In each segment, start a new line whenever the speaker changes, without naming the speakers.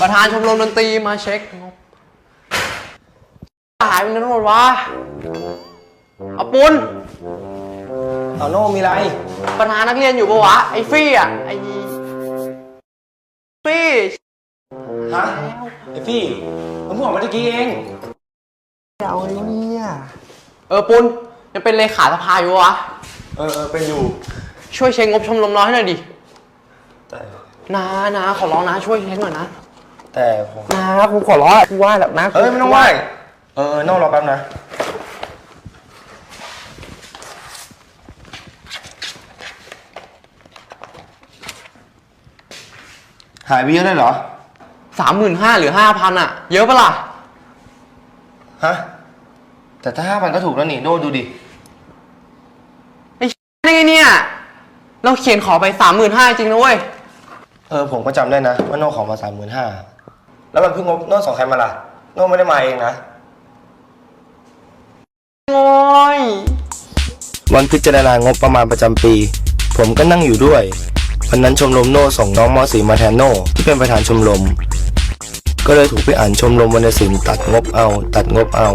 ประธานชมรมดนตรีมาเช็คงบหายไปไหนหมดวะเอาปุน
เอาโน่มีไร
ประธานนักเรียนอยู่ปะวะไอ้ฟี่อะไอ้ฟี่
ฮะไอ้พี่มันเพิ่งออกมาเมื่อกี้เอง
เอาไอ้เนี่ยเออปุน ยังเป็นเลขาสภาอยู่ปะวะ
เออเออเป็นอยู่
ช่วยเช็คงบชมรมน้อยให้หน่อยดิ
แต่
นะนะขอร้องนะ ช่วยเช็คหน่อยนะ
แต่ผม
นะกูขอร้องกูไหว้แล้วนะ
เอ้ยไม่ต้องไหวเออเออโน่รอแป๊บนะหายไปเยอะเลยเหรอ
สามหมื่นห้าหรือห้าพันอะเยอะปะล่ะ
ฮะ แต่ถ้าห้าพันก็ถูกแล้วนี่โน่ดูดิ
ไอ้ได้ไงเนี่ย เราเขียนขอไปสามหมื่นห้าจริงนะเว้ย
เออผมก็จำได้นะ ว่าโน่ของมาสามหมื่นห้าแล้วมันเพิ่งงบโน่ส่งใครมาล่ะ โน่ไม่ได้มาเองนะ
โอ้ย
วันพิจารณางบประมาณประจำปี ผมก็นั่งอยู่ด้วยวันนั้นชมรมโน่ส่งน้องมสีมาแทนโน่ที่เป็นประธานชมรม ก็เลยถูกพี่อ่านชมรมวรรณศิลป์ตัดงบเอา ตัดงบเอา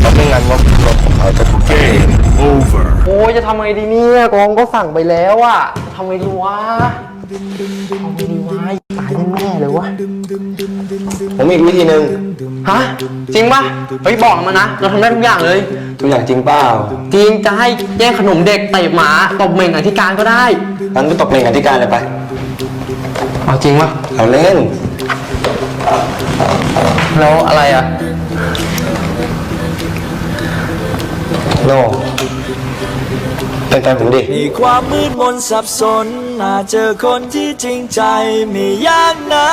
เพราะไม่งั้นงบชมรมของเขาจะถูกตัดเอง
over.
โอ้ยจะทำไงดีเนี่ยกองก็สั่งไปแล้วอะทำไงดีวะทำไงดีวะตายแน่ๆเลยวะ
ผมมีอีกวิธีหนึ่ง
ฮะจริงปะเฮ้ยบอกมานะ เราทำได้ทุกอย่างเลย
ตัวอย่างจริงเปล่า
จริงจะให้แย่งขนมเด็กเตะหมาตบเหม่งอธิการก็ได้
งั้นก็ตกเลงอธิการเลยไป
เอาจริงปะ
เอาเล่น
แล้วอะไรอะ
โน่เป็นแฟนผมดิ
ในความมืดมนสับสนอาเจอคนที่จริงใจไม่ยากนะ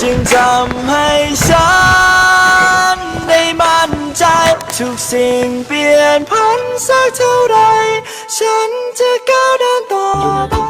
จึงทำให้ฉันได้มั่นใจ ทุกสิ่งเปลี่ยนพันสักเท่าไร ฉันจะก้าวเดินต่อไป